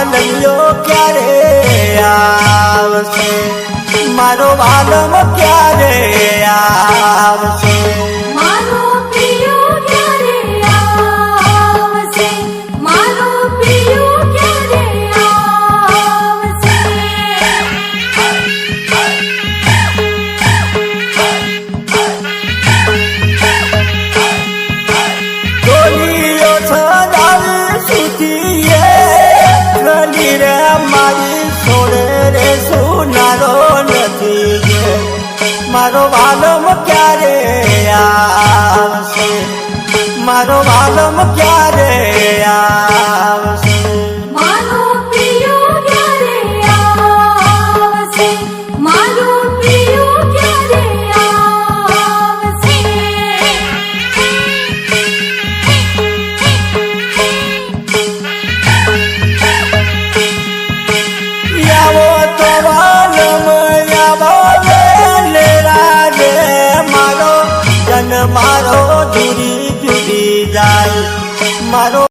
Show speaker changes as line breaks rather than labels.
વાલમિયો ક્યારે આવશે? મારો વાલમ ક્યારે
મારી
છોડે રે સુનારો નથી મારો વાલમ ક્યારે આવશે? મારો વાલમ ક્યારે આવશે મારો જુદી જુદી જાય. મારો